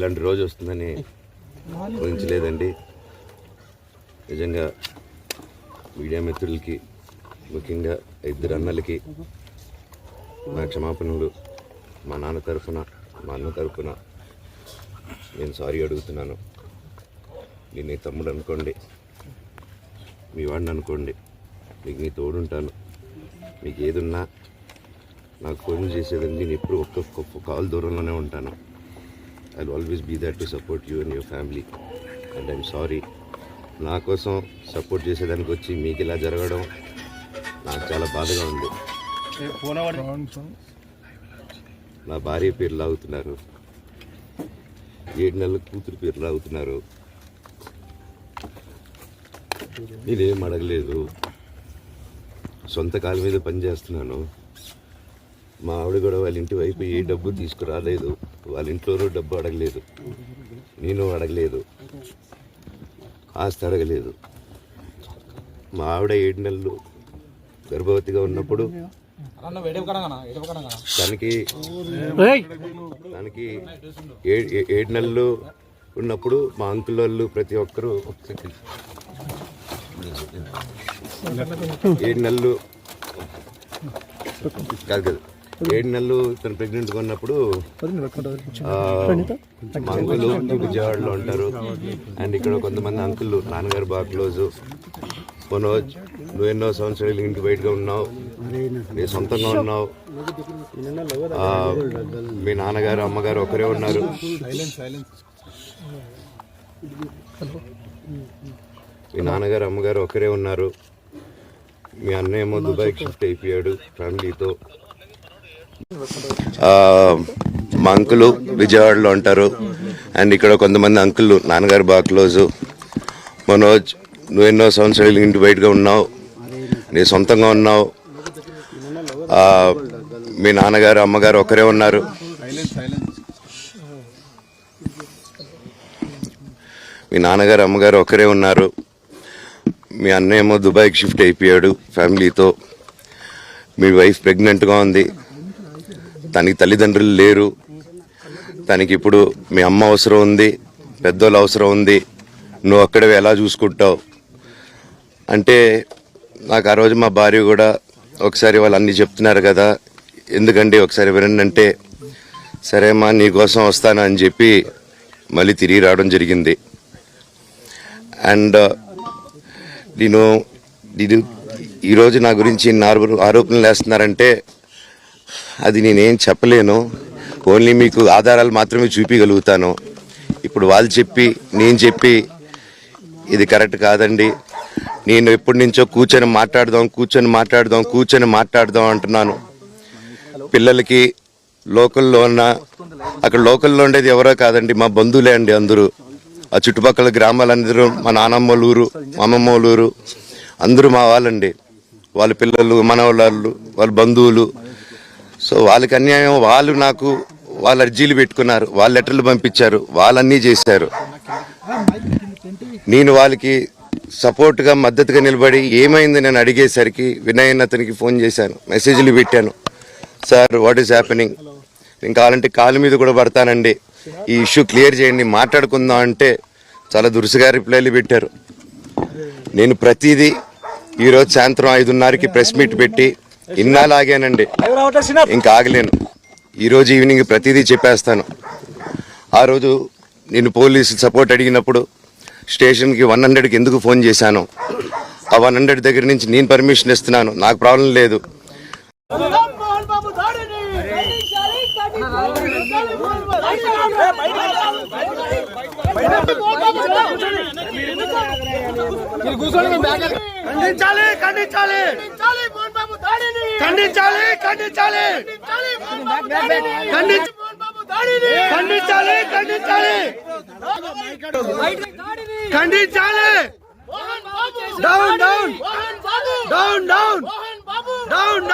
ఇలాంటి రోజు వస్తుందని ఊహించలేదండి. నిజంగా మీడియా మిత్రులకి ముఖ్యంగా ఇద్దరు అన్నలకి నా క్షమాపణలు మా నాన్న తరఫున మా అన్న తరఫున నేను సారీ అడుగుతున్నాను. నేను నీ తమ్ముడు అనుకోండి మీ వాడిని అనుకోండి మీకు నీ తోడుంటాను. మీకు ఏదున్నా నాకు ఫోన్ చేసేదండి నేను ఎప్పుడు ఒక్క ఒక్క కాల్ దూరంలోనే ఉంటాను. I always be that to support you and your family and I'm sorry నా కోసం సపోర్ట్ చేసేదానికి వచ్చి మీకు ఇలా జరగడం నాకు చాలా బాధగా ఉంది. నా భార్య పేరు లాగుతున్నారు. ఏడు నెలల కూతురు పేరు లాగుతున్నారు. నేనేం అడగలేదు. సొంత కాళ్ళ మీద పనిచేస్తున్నాను మా ఆవిడ కూడా వాళ్ళ ఇంటి వైపు ఏ డబ్బు తీసుకురాలేదు. వాళ్ళ ఇంట్లో డబ్బు అడగలేదు. నేను అడగలేదు. ఆస్తి అడగలేదు. మా ఆవిడ ఏడు నెలలు గర్భవతిగా ఉన్నప్పుడు తనకి తనకి ఏడు నెలలు ఉన్నప్పుడు మా అంకుల్ వాళ్ళు ప్రతి ఒక్కరూ ఏడు నెలలు కాదు కాదు. ఏడు నెలలు తను ప్రెగ్నెంట్గా ఉన్నప్పుడు మా అంకుల్ విజయవాడలో ఉంటారు. అండ్ ఇక్కడ కొంతమంది అంకుల్ నాన్నగారు బాగా క్లోజు. మనోజ్ నువ్వు ఎన్నో సంవత్సరాలు ఇంటి బయటగా ఉన్నావు. నీ సొంతంగా ఉన్నావు. మీ నాన్నగారు అమ్మగారు ఒకరే ఉన్నారు. మీ నాన్నగారు అమ్మగారు ఒకరే ఉన్నారు. మీ అన్నయ్య ఏమో దుబాయ్కి షిఫ్ట్ అయిపోయాడు ఫ్యామిలీతో. మా అంకులు విజయవాడలో ఉంటారు. అండ్ ఇక్కడ కొంతమంది అంకులు నాన్నగారు బాగా క్లోజు. మనోజ్ నువ్వు ఎన్నో సంవత్సరాలు ఇంటి బయటగా ఉన్నావు. నీ సొంతంగా ఉన్నావు. మీ నాన్నగారు అమ్మగారు ఒకరే ఉన్నారు. మీ నాన్నగారు అమ్మగారు ఒకరే ఉన్నారు. మీ అన్నయ్య ఏమో దుబాయ్కి షిఫ్ట్ అయిపోయాడు ఫ్యామిలీతో. మీ వైఫ్ ప్రెగ్నెంట్గా ఉంది. తనకి తల్లిదండ్రులు లేరు. తనకి ఇప్పుడు మీ అమ్మ అవసరం ఉంది పెద్దోళ్ళు అవసరం ఉంది. నువ్వు అక్కడే ఎలా చూసుకుంటావు? అంటే నాకు ఆ రోజు మా భార్య కూడా ఒకసారి వాళ్ళు అన్నీ చెప్తున్నారు కదా ఎందుకండి ఒకసారి వినండి అంటే సరే అమ్మా నీకోసం వస్తాను అని చెప్పి మళ్ళీ తిరిగి రావడం జరిగింది. అండ్ నేను నేను ఈరోజు నా గురించి ఇన్ని ఆరోపణలు వేస్తున్నారంటే అది నేనేం చెప్పలేను. ఓన్లీ మీకు ఆధారాలు మాత్రమే చూపించగలుగుతాను ఇప్పుడు వాళ్ళు చెప్పి నేను చెప్పి ఇది కరెక్ట్ కాదండి. నేను ఎప్పటి నుంచో కూర్చొని మాట్లాడదాం కూర్చొని మాట్లాడదాం కూర్చొని మాట్లాడదాం అంటున్నాను. పిల్లలకి లోకల్లో ఉన్న అక్కడ లోకల్లో ఉండేది ఎవరో కాదండి మా బంధువులే అండి అందరూ. ఆ చుట్టుపక్కల గ్రామాలందరూ మా నానమ్మ ఊరు మా ఊరు అందరూ మా వాళ్ళండి. వాళ్ళ పిల్లలు మనవాళ్ళు వాళ్ళ బంధువులు సో వాళ్ళకి అన్యాయం వాళ్ళు నాకు వాళ్ళ అర్జీలు పెట్టుకున్నారు వాళ్ళ లెటర్లు పంపించారు వాళ్ళన్నీ చేశారు. నేను వాళ్ళకి సపోర్ట్గా మద్దతుగా నిలబడి ఏమైంది నేను అడిగేసరికి వినయన్ అతనికి ఫోన్ చేశాను మెసేజ్లు పెట్టాను. సార్ వాట్ ఈస్ హ్యాపెనింగ్ నేను కావాలంటే కాలు మీద కూడా పడతానండి. ఈ ఇష్యూ క్లియర్ చేయండి మాట్లాడుకుందాం అంటే చాలా దురుసుగా రిప్లైలు పెట్టారు. నేను ప్రతిదీ ఈరోజు సాయంత్రం ఐదున్నరకి ప్రెస్ మీట్ పెట్టి ఇన్నాళ్ళు ఆగానండి ఇంకా ఆగలేను. ఈరోజు ఈవినింగ్ ప్రతిదీ చెప్పేస్తాను. ఆ రోజు నేను పోలీసు సపోర్ట్ అడిగినప్పుడు స్టేషన్కి వన్ హండ్రెడ్కి ఎందుకు ఫోన్ చేశాను ఆ వన్ హండ్రెడ్ దగ్గర నుంచి నేను పర్మిషన్ ఇస్తున్నాను. నాకు ప్రాబ్లం లేదు. ఖండించాలి, ఖండించాలి, ఖండించాలి ఖండించాలి. ఖండించాలి. ఖండించాలి ఖండించాలి. Down down down down down down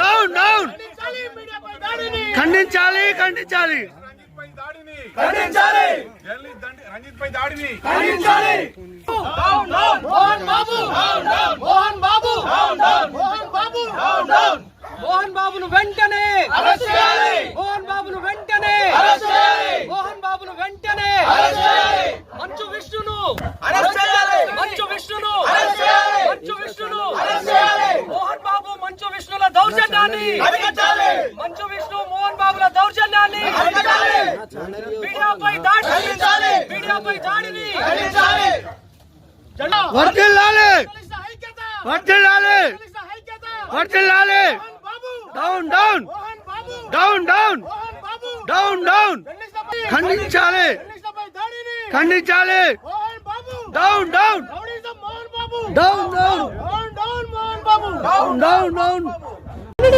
down down ఖండించాలి ఖండించాలి. ఖండించాలి. ఖండించాలి రంజిత్ పై దాడిని ఖండించాలి. Down down Mohan Babu. Down down Mohan Babu. Down down Mohan Babu. Down down Mohan బాబును వెంటనే అరెస్ట్ దౌర్జన్యాన్ని అరికట్టాలి. మంచు విష్ణు మోహన్ బాబుల దౌర్జన్యాన్ని అరికట్టాలి. మీడియాపై దాడి ఖండించాలి. మీడియాపై దాడిని ఖండించాలి. జెండా వర్ధిల్లాలి పోలీసుల ఐక్యత వర్ధిల్లాలి పోలీసుల ఐక్యత వర్ధిల్లాలి Mohan Babu down down Mohan Babu down down Mohan Babu down down జర్నలిస్టులపై ఖండించాలి జర్నలిస్టులపై దాడిని ఖండించాలి Mohan Babu down down rowdyism Mohan Babu down down down down Mohan Babu down down down TV